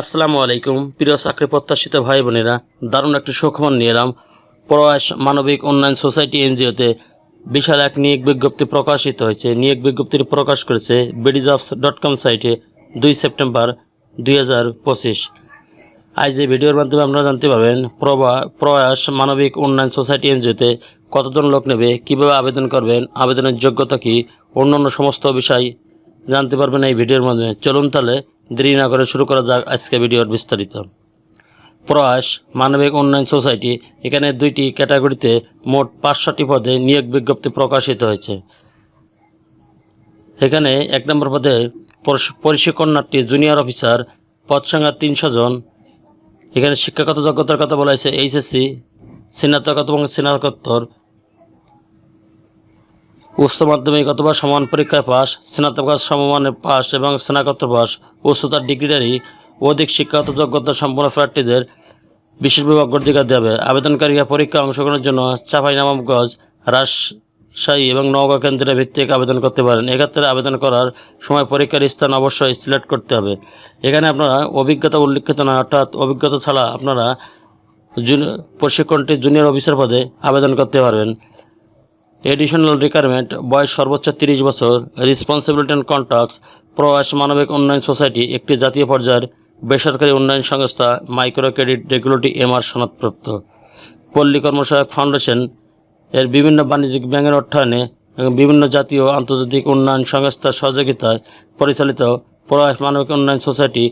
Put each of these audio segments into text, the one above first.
আসসালামু আলাইকুম। প্রিয় চাকরি প্রত্যাশিত ভাই বোনেরা, দারুণ একটি সুখবর নিয়ে এলাম। প্রয়াস মানবিক উন্নয়ন সোসাইটি এনজিওতে বিশাল এক নিয়োগ বিজ্ঞপ্তি প্রকাশিত হয়েছে। নিয়োগ বিজ্ঞপ্তির প্রকাশ করেছে বিডিজবস ডট কম সাইটে দুই সেপ্টেম্বর দুই হাজার পঁচিশ। আজ এই ভিডিওর মাধ্যমে আপনারা জানতে পারবেন, প্রবা, প্রয়াস মানবিক উন্নয়ন সোসাইটি এনজিওতে কতজন লোক নেবে, কীভাবে আবেদন করবেন, আবেদনের যোগ্যতা কী, অন্যান্য সমস্ত বিষয় জানতে পারবেন এই ভিডিওর মাধ্যমে। চলুন তাহলে দেরি না করে শুরু করা যাক আজকে ভিডিওর বিস্তারিত। প্রয়াস, মানবিক উন্নয়ন সোসাইটি এখানে দুইটি ক্যাটাগরিতে মোট পাঁচশোটি পদে নিয়োগ বিজ্ঞপ্তি প্রকাশিত হয়েছে। এখানে এক নম্বর পদে পরিশ- পরিশিক্ষণার্থী জুনিয়র অফিসার, পদ সংখ্যা তিনশো জন। এখানে শিক্ষাগত যোগ্যতার কথা বলা হয়েছে, এইচএসসি, স্নাতক এবং স্নাতকোত্তর। উচ্চ মাধ্যমিক অথবা সমান পরীক্ষায় পাস স্নাতক সমমানে পাস এবং স্নাতকোত্তর পাস উচ্চতার ডিগ্রিধারী, অধিক শিক্ষাগত যোগ্যতা সম্পন্ন প্রার্থীদের বিশেষভাবে অগ্রাধিকার দেবে আবেদনকারীরা পরীক্ষা অংশগ্রহণের জন্য চাঁপাইনবাবগঞ্জ, রাজশাহী এবং নওগাঁ কেন্দ্রে ভিত্তিক আবেদন করতে পারেন। এক্ষেত্রে আবেদন করার সময় পরীক্ষার স্থান অবশ্যই সিলেক্ট করতে হবে। এখানে আপনারা অভিজ্ঞতা উল্লিখিত না, অর্থাৎ অভিজ্ঞতা ছাড়া আপনারা প্রশিক্ষণটি জুনিয়র অফিসার পদে আবেদন করতে পারবেন। এডিশনাল রিকোয়ারমেন্ট বয়স সর্বোচ্চ তিরিশ বছর রেসপন্সিবিলিটি অ্যান্ড কন্ট্রাক্টস প্রয়াস মানবিক উন্নয়ন সোসাইটি একটি জাতীয় পর্যায়ের বেসরকারি উন্নয়ন সংস্থা মাইক্রো ক্রেডিট রেগুলেটরি এমআর সনদপ্রাপ্ত। পল্লী কর্মসহায়ক ফাউন্ডেশন এর বিভিন্ন বাণিজ্যিক ব্যাংকের অর্থায়নে এবং বিভিন্ন জাতীয় আন্তর্জাতিক উন্নয়ন সংস্থার সহযোগিতায় পরিচালিত প্রয়াস মানবিক উন্নয়ন সোসাইটি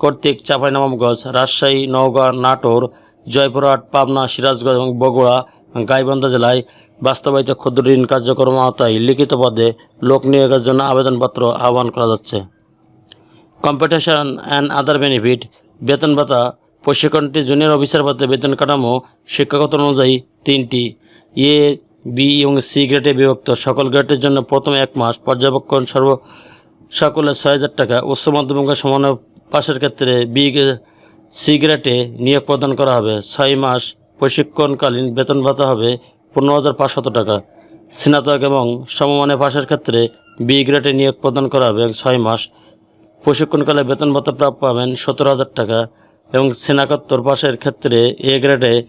কর্তৃক চাঁপাইনবাবগঞ্জ, রাজশাহী, নওগাঁ, নাটোর, জয়পুরহাট, পাবনা, সিরাজগঞ্জ এবং বগুড়া গাইবান্ধা জেলায় বাস্তবায়িত ক্ষুদ্র ঋণ কার্যক্রম আওতায় লিখিত পদে লোক নিয়োগের জন্য আবেদনপত্র আহ্বান করা যাচ্ছে। কম্পিটিশন অ্যান্ড আদার বেনিফিট বেতন ভাতা, প্রশিক্ষণটি জুনিয়র অফিসার পদে বেতন কাঠামো, শিক্ষাগত অনুযায়ী তিনটি। এ বি এবং সি গ্রেডে বিভক্ত সকল গ্রেডের জন্য প্রথম এক মাস পর্যবেক্ষণ সর্ব সকলে ছয় হাজার টাকা উচ্চ মাধ্যমিক সমান পাশের ক্ষেত্রে বি সি গ্রেডে নিয়োগ প্রদান করা হবে। ছয় মাস প্রশিক্ষণকালীন বেতন ভাতা হবে পনেরো হাজার পাঁচশত টাকা। স্নাতক এবং সমমানের পাশের ক্ষেত্রে বি গ্রেডে নিয়োগ প্রদান করা হবে ছয় মাস। প্রশিক্ষণকালে বেতন ভাতা প্রাপ্য পাবেন সতেরো হাজার টাকা এবং স্নাতকোত্তর পাশের ক্ষেত্রে এ গ্রেডে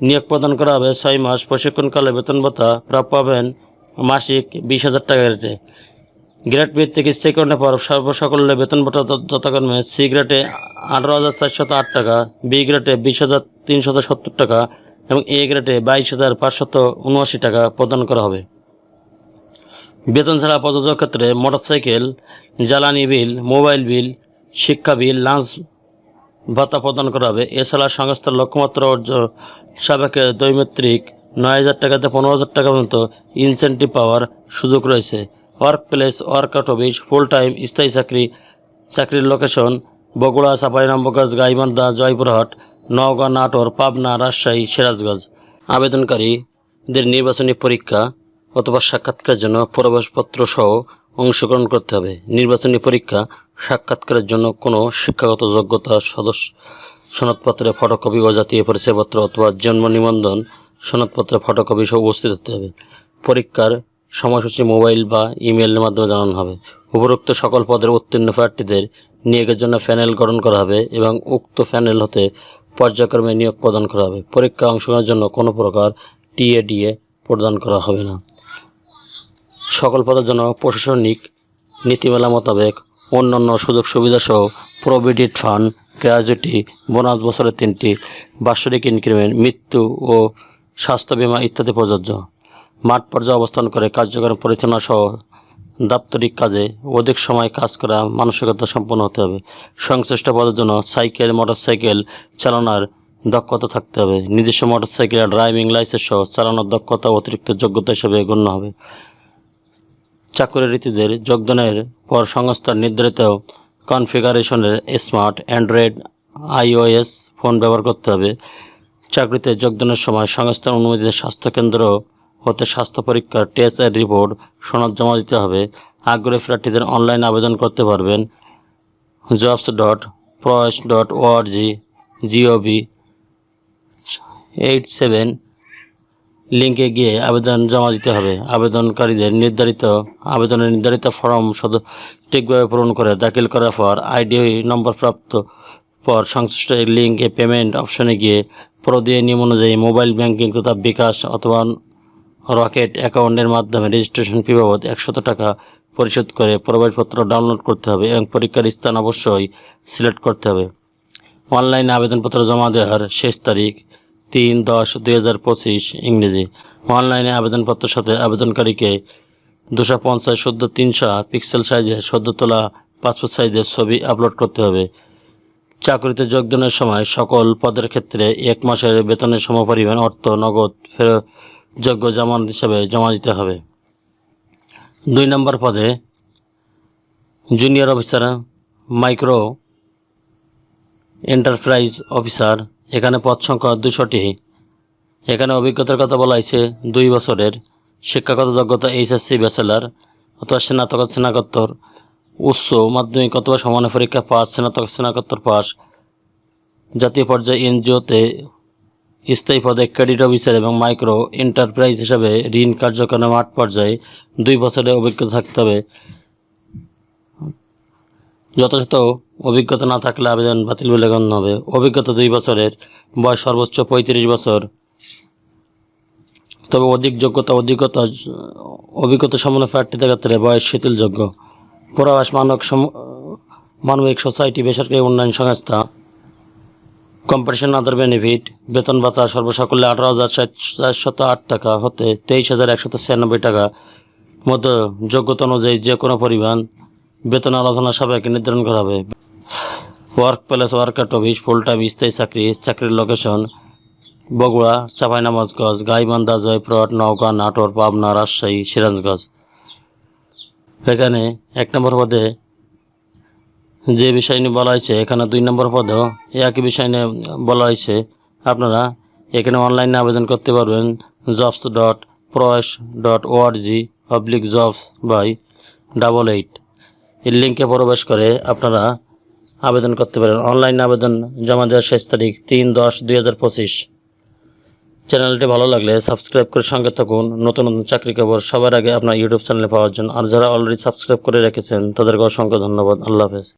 নিয়োগ প্রদান করা হবে ছয় মাস। প্রশিক্ষণকালে বেতন ভাতা প্রাপ্য পাবেন মাসিক বিশ হাজার টাকা রেটে গ্রেড ভিত্তিক স্থায়ীকরণের পর সর্বসকলে বেতন ভাতা যথ- যথাক্রমে সি গ্রেডে আঠারো হাজার চারশত আট টাকা বি গ্রেডে বিশ হাজার তিনশত সত্তর টাকা এবং এ গ্রেডে বাইশ হাজার পাঁচশত উনআশি টাকা প্রদান করা হবে। বেতন ছাড়া প্রযোজক ক্ষেত্রে মোটরসাইকেল, জ্বালানি বিল, মোবাইল বিল, শিক্ষা বিল, লাঞ্চ ভাতা প্রদান করা হবে। এছাড়া সংস্থার লক্ষ্যমাত্রা অর্জন সাবেকে দৈমাত্রিক নয় হাজার টাকাতে পনেরো হাজার টাকা পর্যন্ত ইনসেন্টিভ পাওয়ার সুযোগ রয়েছে। Work place work out office full time স্থায়ী চাকরি, চাকরির লোকেশন বগুড়া চাঁপাইনবাবগঞ্জ গাইবান্ধা, জয়পুরহাট নওগাঁ নাটোর, পাবনা, রাজশাহী, সিরাজগঞ্জ। আবেদনকারীদের নির্বাচনী পরীক্ষা অথবা সাক্ষাৎকারের জন্য প্রবেশপত্র সহ অংশগ্রহণ করতে হবে। নির্বাচনী পরীক্ষা সাক্ষাৎকারের জন্য কোনো শিক্ষাগত যোগ্যতা, সদস্য সনদপত্রের ফটোকপি ও জাতীয় পরিচয়পত্র অথবা জন্ম নিবন্ধন সনদপত্রের ফটোকপি সহ উপস্থিত হতে হবে। পরীক্ষার সময়সূচি মোবাইল বা ইমেলের মাধ্যমে জানানো হবে। উপরোক্ত সকল পদের উত্তীর্ণ প্রার্থীদের নিয়োগের জন্য প্যানেল গঠন করা হবে এবং উক্ত প্যানেল হতে পর্যায়ক্রমে নিয়োগ প্রদান করা হবে। পরীক্ষা অংশগ্রহণের জন্য কোনো প্রকার টিএডিএ প্রদান করা হবে না। সকল পদের জন্য প্রশাসনিক নীতিমালা মোতাবেক অন্যান্য সুযোগ সুবিধা সহ প্রভিডেন্ট ফান্ড, গ্র্যাজুইটি, বোনাস বছরের তিনটি বাৎসরিক ইনক্রিমেন্ট, মৃত্যু ও স্বাস্থ্য বীমা ইত্যাদি প্রযোজ্য। মাঠ পর্যায়ে অবস্থান করে কার্যক্রম পরিচালনা সহ দাপ্তরিক কাজে অধিক সময় কাজ করা মানসিকতা সম্পন্ন হতে হবে। সংশ্লিষ্ট পদের জন্য সাইকেল, মোটরসাইকেল চালানোর দক্ষতা থাকতে হবে। নিজস্ব মোটরসাইকেল ড্রাইভিং লাইসেন্স সহ চালানোর দক্ষতা অতিরিক্ত যোগ্যতা হিসেবে গণ্য হবে। চাকরি রীতিদের যোগদানের পর সংস্থার নির্ধারিত কনফিগারেশনের স্মার্ট অ্যান্ড্রয়েড, আইওএস ফোন ব্যবহার করতে হবে। চাকরিতে যোগদানের সময় সংস্থার অনুমোদিত স্বাস্থ্যকেন্দ্র হতে স্বাস্থ্য পরীক্ষার টেস্ট এর রিপোর্ট সনদ জমা দিতে হবে। আগ্রহী প্রার্থীদের অনলাইন আবেদন করতে পারবেন। Jobs dot Proyas dot ORG GOV eight seven লিঙ্কে গিয়ে আবেদন জমা দিতে হবে। আবেদনকারীদের নির্ধারিত, আবেদনের নির্ধারিত ফর্ম সদ ঠিকভাবে পূরণ করে দাখিল করার পর আইডি নম্বর প্রাপ্ত পর সংশ্লিষ্ট লিঙ্কে পেমেন্ট অপশনে গিয়ে প্রদেয় নিয়ম অনুযায়ী মোবাইল ব্যাংকিং তথা বিকাশ অথবা রকেট অ্যাকাউন্টের মাধ্যমে রেজিস্ট্রেশন ফি বাবদ একশত টাকা পরিশোধ করে প্রবেশপত্র ডাউনলোড করতে হবে এবং পরীক্ষার স্থান অবশ্যই সিলেক্ট করতে হবে। অনলাইনে আবেদনপত্র জমা দেওয়ার শেষ তারিখ তিন দশ দুই হাজার পঁচিশ ইংরেজি। অনলাইনে আবেদনপত্রের সাথে আবেদনকারীকে দুশো পঞ্চাশ সদ্য তিনশো পিক্সেল সাইজে সদ্য তোলা পাসপোর্ট সাইজের ছবি আপলোড করতে হবে। চাকরিতে যোগদানের সময় সকল পদের ক্ষেত্রে এক মাসের বেতনের সমপরিমাণ অর্থ, নগদ ফেরত যোগ্য জামানত হিসাবে জমা দিতে হবে। দুই নম্বর পদে junior officer micro enterprise officer এখানে পদ সংখ্যা দুশোটি। এখানে অভিজ্ঞতার কথা বলা হয়েছে, দুই বছরের শিক্ষাগত যোগ্যতা এইচএসসি ব্যাচেলার অথবা স্নাতক স্নাতকোত্তর, উচ্চ মাধ্যমিক অথবা সমানের পরীক্ষা পাস, স্নাতক স্নাতকোত্তর পাস। জাতীয় পর্যায়ে এনজিওতে স্থায়ী পদে ক্রেডিট অফিসার এবং মাইক্রো এন্টারপ্রাইজ হিসাবে ঋণ কার্যক্রমে মাঠ পর্যায়ে দুই বছরের অভিজ্ঞতা থাকতে হবে। যথাযথ অভিজ্ঞতা না থাকলে আবেদন বাতিল বলে গণ্য হবে। অভিজ্ঞতা দুই বছরের বয়স সর্বোচ্চ পঁয়ত্রিশ বছর। তবে অধিক যোগ্যতা, অধিকতা, অভিজ্ঞতা সম্পন্ন প্রার্থীদের ক্ষেত্রে বয়স শিথিলযোগ্য। পূর্বাভাস মানব মানবিক সোসাইটি, বেসরকারি উন্নয়ন সংস্থা কম্পিটিশন আদার বেনিফিট বেতন ভাতা সর্বসাকুল্যে আঠারো হাজার চারশত আট টাকা, হতে তেইশ হাজার একশত ছিয়ানব্বই টাকা। মধ্যে যোগ্যতা অনুযায়ী যে কোনো পরিমাণ বেতন আলোচনা সাপেক্ষে নির্ধারণ করা হবে। Work place worker office full time স্থায়ী চাকরি, চাকরির লোকেশন, বগুড়া, চাঁপাইনবাবগঞ্জ, গাইবান্ধা, জয়পুরহাট, নওগাঁ, নাটোর, পাবনা, রাজশাহী, সিরাজগঞ্জ। এখানে এক নম্বর পদে যে বিষয় নিয়ে বলা হয়েছে, এখানে দুই নম্বর পদেও একই বিষয় নিয়ে বলা হয়েছে, আপনারা এখানে অনলাইনে আবেদন করতে পারবেন jobs dot Proyas dot ORG public jobs by double eight এই লিঙ্কে প্রবেশ করে আপনারা আবেদন করতে পারেন। অনলাইন আবেদন জমা দেওয়ার শেষ তারিখ তিন দশ দুই হাজার পঁচিশ। চ্যানেলটি ভালো লাগলে সাবস্ক্রাইব করে সঙ্গে থাকুন। নতুন নতুন চাকরি খবর সবার আগে আপনার ইউটিউব চ্যানেলে পাওয়ার জন্য। আর যারা অলরেডি সাবস্ক্রাইব করে রেখেছেন, তাদেরকে অসংখ্য ধন্যবাদ। আল্লাহ হাফেজ।